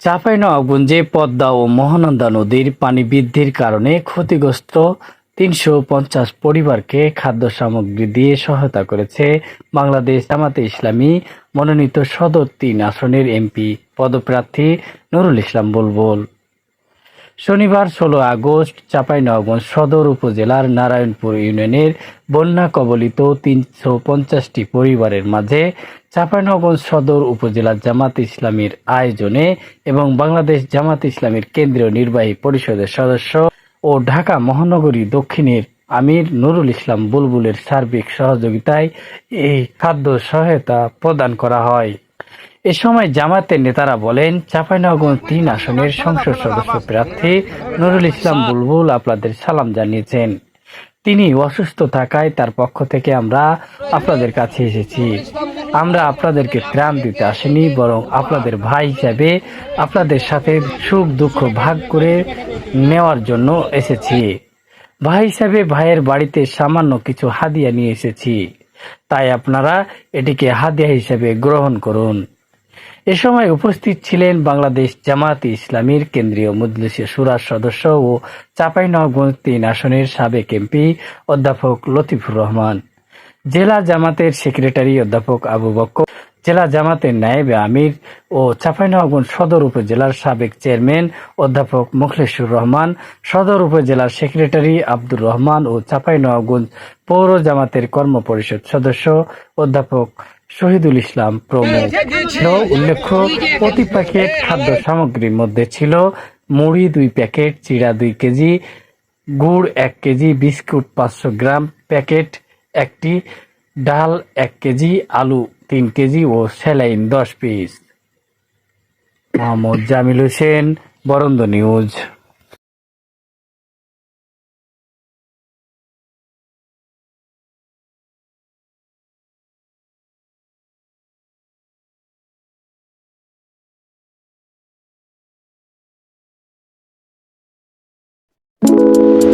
চাঁপাইনবাবগঞ্জে পদ্মা ও মহানন্দা নদীর পানি বৃদ্ধির কারণে ক্ষতিগ্রস্ত তিনশো পঞ্চাশ পরিবারকে খাদ্য সামগ্রী দিয়ে সহায়তা করেছে বাংলাদেশ জামাতে ইসলামী মনোনীত সদর তিন আসনের এমপি, পদপ্রার্থী নুরুল ইসলাম বুলবুল। শনিবার ষোলো আগস্ট চাঁপাইনবাবগঞ্জ সদর উপজেলার নারায়ণপুর ইউনিয়নের বন্যা কবলিত তিনশো পঞ্চাশটি পরিবারের মাঝে চাঁপাইনবাবগঞ্জ সদর উপজেলা জামাত ইসলামীর আয়োজনে এবং বাংলাদেশ জামাত ইসলামীর কেন্দ্রীয় নির্বাহী পরিষদের সদস্য ও ঢাকা মহানগরী দক্ষিণের আমির নুরুল ইসলাম বুলবুলের সার্বিক সহযোগিতায় এই খাদ্য সহায়তা প্রদান করা হয়। এ সময় জামাতের নেতারা বলেন, চাঁপাইনবাবগঞ্জ তিন আসনের সংসদ সদস্য প্রার্থী নুরুল ইসলাম বুলবুল আপনাদের সালাম জানিয়েছেন। তিনি অসুস্থ থাকায় তার পক্ষ থেকে আমরা আপনাদের কাছে এসেছি। আমরা আপনাদেরকে ত্রাণ দিতে আসিনি, বরং আপনাদের ভাই হিসাবে আপনাদের সাথে সুখ দুঃখ ভাগ করে নেওয়ার জন্য এসেছি। ভাই হিসাবে ভাইয়ের বাড়িতে সামান্য কিছু হাদিয়া নিয়ে এসেছি। তাই আপনারা এটিকে হাদিয়া হিসেবে গ্রহণ করুন। এ সময় উপস্থিত ছিলেন বাংলাদেশ জামায়াতে ইসলামীর কেন্দ্রীয় মজলিসের সুরার সদস্য ও চাঁপাইনবাবগঞ্জ তিন আসনের সাবেক এমপি অধ্যাপক লতিফুর রহমান। জেলা জামাতের সেক্রেটারি অধ্যাপক আবু বক্কর, জেলা জামাতের নায়েব আমির ও চাঁপাইনবাবগঞ্জ সদর উপজেলার সাবেক চেয়ারম্যান অধ্যাপক মুখলেসুর রহমান, সদর উপজেলার সেক্রেটারি আব্দুর রহমান ও চাঁপাইনবাবগঞ্জ পৌর জামাতের কর্ম পরিষদ সদস্য অধ্যাপক শহীদুল ইসলাম প্রমুখ ছিল উল্লেখ্য প্রতি প্যাকেট খাদ্য সামগ্রীর মধ্যে ছিল মুড়ি দুই প্যাকেট চিড়া দুই কেজি গুড় এক কেজি বিস্কুট পাঁচশো গ্রাম প্যাকেট একটি ডাল এক কেজি আলু তিন কেজি ও স্যালাইন দশ পিস। মোহাম্মদ জামিল হোসেন বরন্দ নিউজ। you